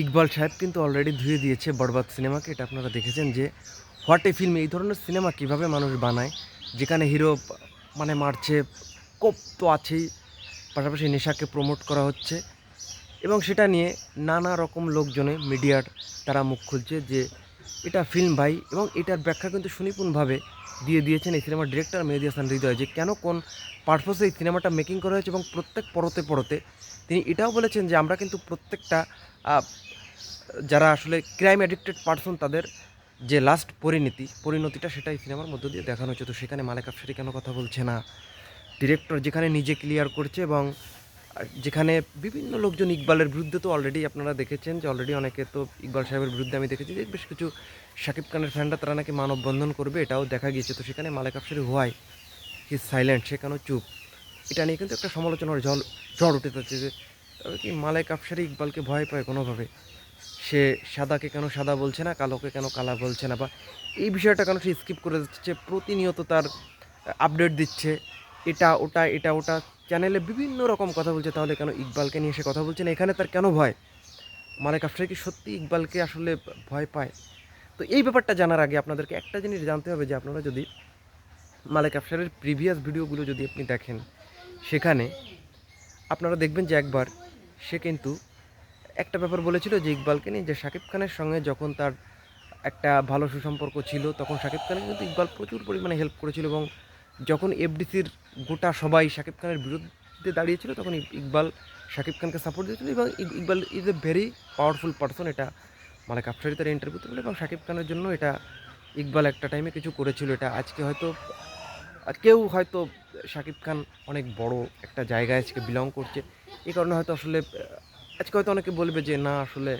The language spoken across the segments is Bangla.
ইকবাল সাহেব কিন্তু অলরেডি ধুয়ে দিয়েছে বরবাদ সিনেমাকে। এটা আপনারা দেখেছেন যে হোয়াট এ ফিল্ম এই ধরনের সিনেমা কীভাবে মানুষ বানায়, যেখানে হিরো মানে মারছে, কোপ তো আছেই, পাশাপাশি নেশাকে প্রমোট করা হচ্ছে এবং সেটা নিয়ে নানা রকম লোকজনে মিডিয়ার তারা মুখ খুলছে যে এটা ফিল্ম ভাই এবং এটার ব্যাখ্যা কিন্তু সুনিপুণভাবে দিয়ে দিয়েছেন এই সিনেমার ডিরেক্টর মেহেদি হাসান হৃদয়, যে কেন কোন পারপোসে এই সিনেমাটা মেকিং করা হয়েছে এবং প্রত্যেক পরতে পরতে তিনি এটাও বলেছেন যে আমরা কিন্তু প্রত্যেকটা যারা আসলে ক্রাইম অ্যাডিক্টেড পার্সন তাদের যে লাস্ট পরিণতি, পরিণতিটা সেটা এই সিনেমার মধ্য দিয়ে দেখানো হচ্ছে তো সেখানে মালেক আফসারি কেন কথা বলছে না? ডিরেক্টর যেখানে নিজে ক্লিয়ার করছে এবং যেখানে বিভিন্ন লোকজন ইকবালের বিরুদ্ধে তো অলরেডি আপনারা দেখেছেন যে অলরেডি অনেকে তো ইকবাল সাহেবের বিরুদ্ধে আমি দেখেছি যে বেশ কিছু শাকিব খানের ফ্যানরা তারা নাকি মানববন্ধন করবে, এটাও দেখা গিয়েছে। তো সেখানে Malek Afsari why he silent সে কেন চুপ? এটা নিয়ে কিন্তু একটা সমালোচনার জল ঝড় উঠে যাচ্ছে যে, তবে কি মালেক আফসারি ইকবালকে ভয় পায় কোনোভাবে? সে সাদাকে কেন সাদা বলছে না, কালোকে কেন কালা বলছে না? বা এই বিষয়টা কেন সে স্কিপ করে যাচ্ছে? প্রতিনিয়ত তার আপডেট দিচ্ছে। এটা, ওটা এটা, ওটা চ্যানেলে বিভিন্ন রকম কথা বলছে, তাহলে কেন ইকবালকে নিয়ে সে কথা বলছে না? এখানে তার কেন ভয়? মালেক আফসারি কি সত্যি ইকবালকে আসলে ভয় পায়? তো এই ব্যাপারটা জানার আগে আপনাদেরকে একটা জিনিস জানতে হবে, যে আপনারা যদি মালেক আফসারের প্রিভিয়াস ভিডিওগুলো যদি আপনি দেখেন, সেখানে আপনারা দেখবেন যে একবার সে কিন্তু একটা ব্যাপার বলেছিল যে ইকবালকে নিয়ে, যে শাকিব খানের সঙ্গে যখন তার একটা ভালো সুসম্পর্ক ছিল, তখন শাকিব খানের কিন্তু ইকবাল প্রচুর পরিমাণে হেল্প করেছিল এবং যখন এফডিসির গোটা সবাই শাকিব খানের বিরুদ্ধে দাঁড়িয়েছিল, তখন ইকবাল শাকিব খানকে সাপোর্ট দিয়েছিল এবং Iqbal is a very powerful person এটা মালিক আফসারি তার ইন্টারভিউতে বলে এবং শাকিব খানের জন্য এটা ইকবাল একটা টাইমে কিছু করেছিল। এটা আজকে হয়তো, কেউ হয়তো শাকিব খান অনেক বড় একটা জায়গায় আজকে বিলং করছে। এই কারণে হয়তো আসলে আজকে হয়তো অনেকে বলবে যে না, আসলে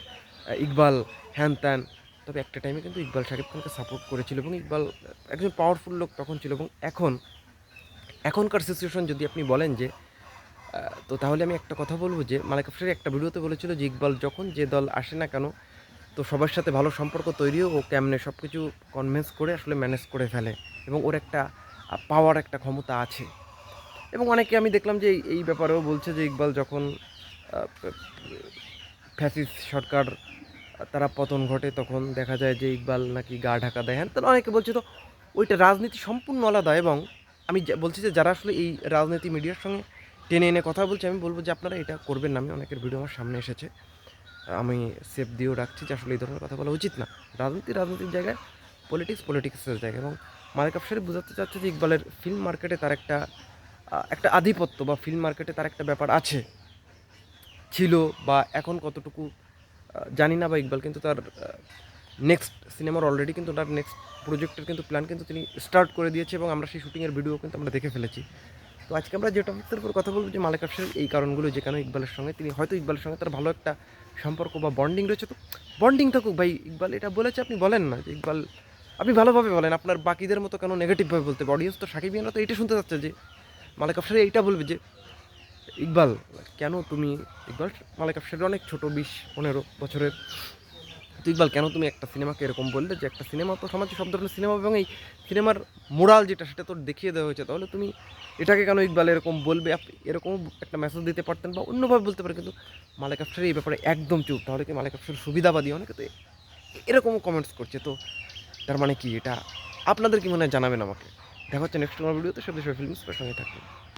ইকবাল হ্যান ত্যান তবে একটা টাইমে কিন্তু ইকবাল শাকিব খানকে সাপোর্ট করেছিল এবং ইকবাল একজন পাওয়ারফুল লোক তখন ছিল এবং এখন, এখনকার সিচুয়েশন যদি আপনি বলেন যে তো তাহলে আমি একটা কথা বলব যে মালিক আফসারি একটা ভিডিওতে বলেছিল যে ইকবাল যখন যে দল আসে না কেন, তো সবার সাথে ভালো সম্পর্ক তৈরিও ও কেমনে সব কিছু কনভিন্স করে আসলে ম্যানেজ করে ফেলে এবং ওর একটা পাওয়ার একটা ক্ষমতা আছে। এবং অনেকে আমি দেখলাম যে এই- ব্যাপারেও বলছে যে ইকবাল যখন ফ্যাসিস সরকার তারা পতন ঘটে, তখন দেখা যায় যে ইকবাল নাকি গা ঢাকা দেয়। হ্যান তাহলে অনেকে বলছে তো ওইটা রাজনীতি সম্পূর্ণ আলাদা এবং আমি বলছি যে যারা আসলে এই রাজনীতি মিডিয়ার সঙ্গে টেনে এনে কথা বলছে, আমি বলব যে আপনারা এটা করবেন না। আমি অনেকের ভিডিও আমার সামনে এসেছে। আমি সেফ দিয়েও রাখছি যে আসলে এই ধরনের কথা বলা উচিত না। রাজনীতি রাজনীতির জায়গায়, পলিটিক্স পলিটিক্সের জায়গায় এবং মালিক আফসারি বোঝাতে চাচ্ছে যে ইকবালের ফিল্ম মার্কেটে তার একটা একটা আধিপত্য বা ফিল্ম মার্কেটে তার একটা ব্যাপার আছে। ছিল বা এখন কতটুকু জানি না বা ইকবাল, কিন্তু তার নেক্সট সিনেমার অলরেডি কিন্তু তার নেক্সট প্রজেক্টের কিন্তু প্ল্যান কিন্তু তিনি স্টার্ট করে দিয়েছে এবং আমরা সেই শুটিংয়ের ভিডিও কিন্তু আমরা দেখে ফেলেছি। তো আজকে আমরা যে টপিকের উপর কথা বলব যে মালিক আফসারের এই কারণগুলো যে কেন ইকবালের সঙ্গে, তিনি হয়তো ইকবালের সঙ্গে তার ভালো একটা সম্পর্ক বা বন্ডিং রয়েছে। তো বন্ডিং থাকুক ভাই, ইকবাল এটা বলেছে আপনি বলেন না যে ইকবাল, আপনি ভালোভাবে বলেন, আপনার বাকিদের মতো কেন নেগেটিভভাবে বলতে অডিয়েন্স তো সাকিবিয়ানরা তো এইটা শুনতে চাচ্ছে যে, মালিক আফসারি এইটা বলবে যে ইকবাল, কেন তুমি, ইকবাল মালিক আফসারের অনেক ছোট, বিশ, পনেরো বছরের। তো ইকবাল, কেন তুমি একটা সিনেমাকে এরকম বললে যে একটা সিনেমা তো সমাজে সব ধরনের সিনেমা, এবং এই সিনেমার মোরাল যেটা, সেটা তো দেখিয়ে দেওয়া হয়েছে, তাহলে তুমি এটাকে কেন ইকবাল এরকম বলবে? এরকম একটা মেসেজ দিতে পারতেন বা অন্যভাবে বলতে পারেন, কিন্তু মালিক আফসারি এই ব্যাপারে একদম চুপ। তাহলে কি মালিক আফসার সুবিধাবাদী? অনেকে তো এরকমও কমেন্টস করছে। তো তার মানে কি এটা? আপনাদের কি মনে হয়? জানাবেন আমাকে। দেখা হচ্ছে নেক্সট কোনো ভিডিওতে। সব বিষয় ফিল্ম সঙ্গে থাকবেন।